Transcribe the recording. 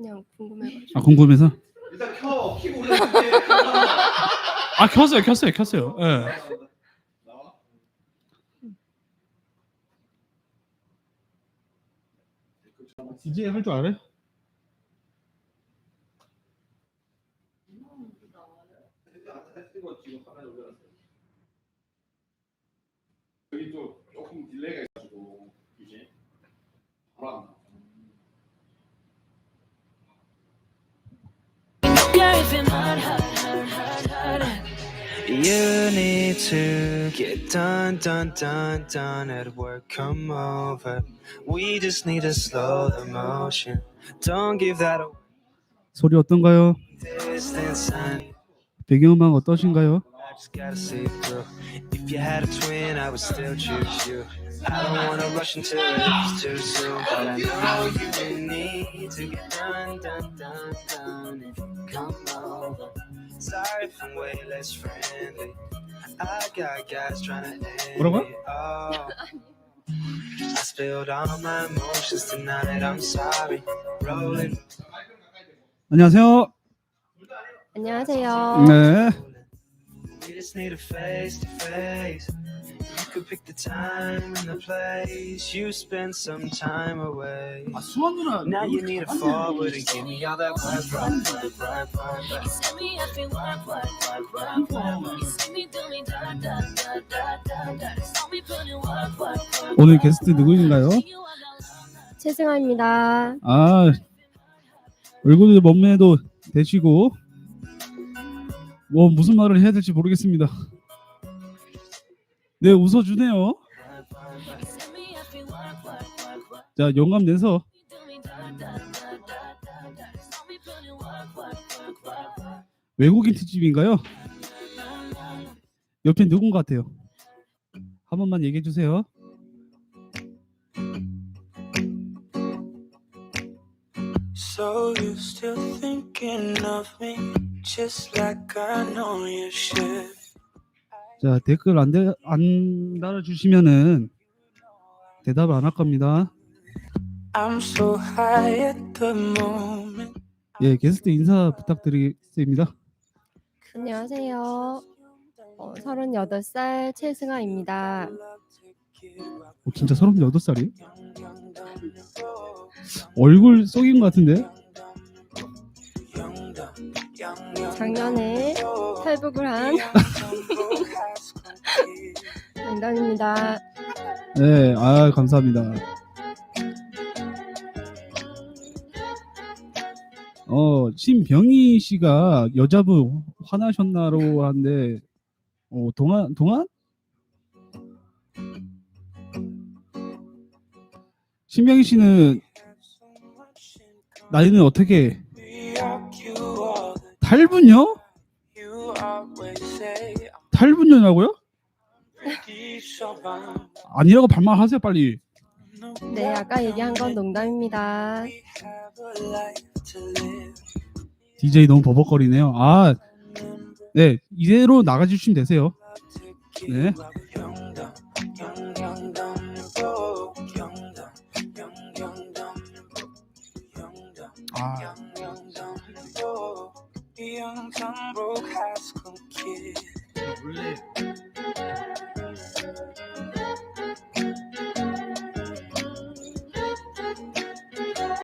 그냥 궁금해가지고. 아 궁금해서? 일단 켜 키고 했는데 아 켰어요, 켰어요, 켰어요. 예. 나와 DJ 할 줄 알아요? 이거 지금 화면에 올려놨어요 여기 좀 조금 딜레이가 있어가지고 이제 바로 You need to get done, done, done, done at work. Come over. We just need to slow the motion. Don't give that a 소리 어떤가요? distance. I 배경음악 어떠신가요? just gotta see it through. If you had a twin, I would still choose you. I don't wanna rush into it it's too soon, but I know you need to get done, done, done, done. If you come over, sorry if I'm way less friendly. I got guys trying to end 뭐라고요? me. Oh. I spilled all my emotions tonight. I'm sorry. Rolling. 안녕하세요. 안녕하세요. 네. We just need a face to face. You could pick the time and the place. You spend some time away. 아 수원 누나. Now you need to forward and give me all that work, work, work, work, work, You work. send me and work, work, work, work, work. You see me do me da da da da da da. Saw me put in work, work, work. 오늘 게스트? You the 최승아입니다. 아 얼굴 몸매도 되시고 뭐 무슨 말을 해야 될지 모르겠습니다. 네 웃어주네요. 자 영감 내서. 외국인 특집인가요? 옆에 누군 것 같아요? 한 번만 얘기해 주세요. So you still thinking of me, just like I know you should. 자 댓글 안, 대, 안 달아주시면은 대답 안할 겁니다. I'm so high at the moment. 예 게스트 인사 부탁드리겠습니다. 안녕하세요. 어, 38살 최승아입니다. 어, 진짜 38살이에요? 얼굴 속인 것 같은데? 작년에 탈북을 한 농담입니다. 네, 아 감사합니다. 어 신병희 씨가 여자분 화나셨나로 하는데 어 동안 동안 신병희 씨는 나이는 어떻게 탈분요? 탈분녀냐고요? 아니라고 반말하세요 빨리. 네, 아까 얘기한 건 농담입니다. DJ 너무 버벅거리네요. 아, 네 이대로 나가주시면 되세요. 네. 아, Young, dumb, broke high school kid. 원래